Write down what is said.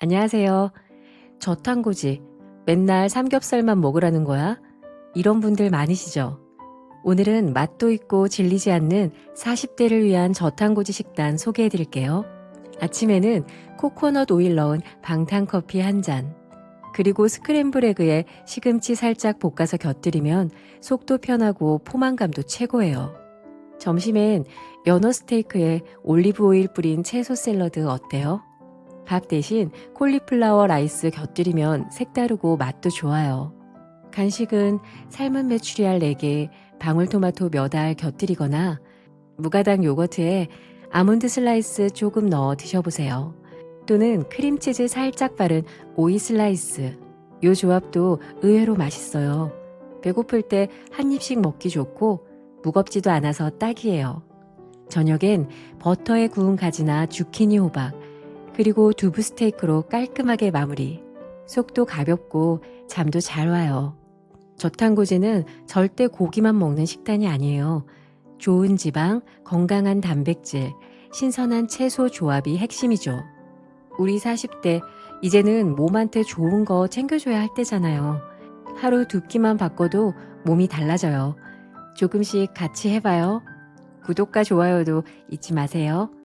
안녕하세요. 저탄고지. 맨날 삼겹살만 먹으라는 거야? 이런 분들 많으시죠? 오늘은 맛도 있고 질리지 않는 40대를 위한 저탄고지 식단 소개해 드릴게요. 아침에는 코코넛 오일 넣은 방탄커피 한 잔, 그리고 스크램블 에그에 시금치 살짝 볶아서 곁들이면 속도 편하고 포만감도 최고예요. 점심엔 연어 스테이크에 올리브 오일 뿌린 채소 샐러드 어때요? 밥 대신 콜리플라워 라이스 곁들이면 색다르고 맛도 좋아요. 간식은 삶은 메추리알 4개, 방울토마토 몇 알 곁들이거나 무가당 요거트에 아몬드 슬라이스 조금 넣어 드셔보세요. 또는 크림치즈 살짝 바른 오이 슬라이스. 요 조합도 의외로 맛있어요. 배고플 때 한 입씩 먹기 좋고 무겁지도 않아서 딱이에요. 저녁엔 버터에 구운 가지나 주키니 호박, 그리고 두부 스테이크로 깔끔하게 마무리. 속도 가볍고 잠도 잘 와요. 저탄고지는 절대 고기만 먹는 식단이 아니에요. 좋은 지방, 건강한 단백질, 신선한 채소 조합이 핵심이죠. 우리 40대, 이제는 몸한테 좋은 거 챙겨줘야 할 때잖아요. 하루 두 끼만 바꿔도 몸이 달라져요. 조금씩 같이 해봐요. 구독과 좋아요도 잊지 마세요.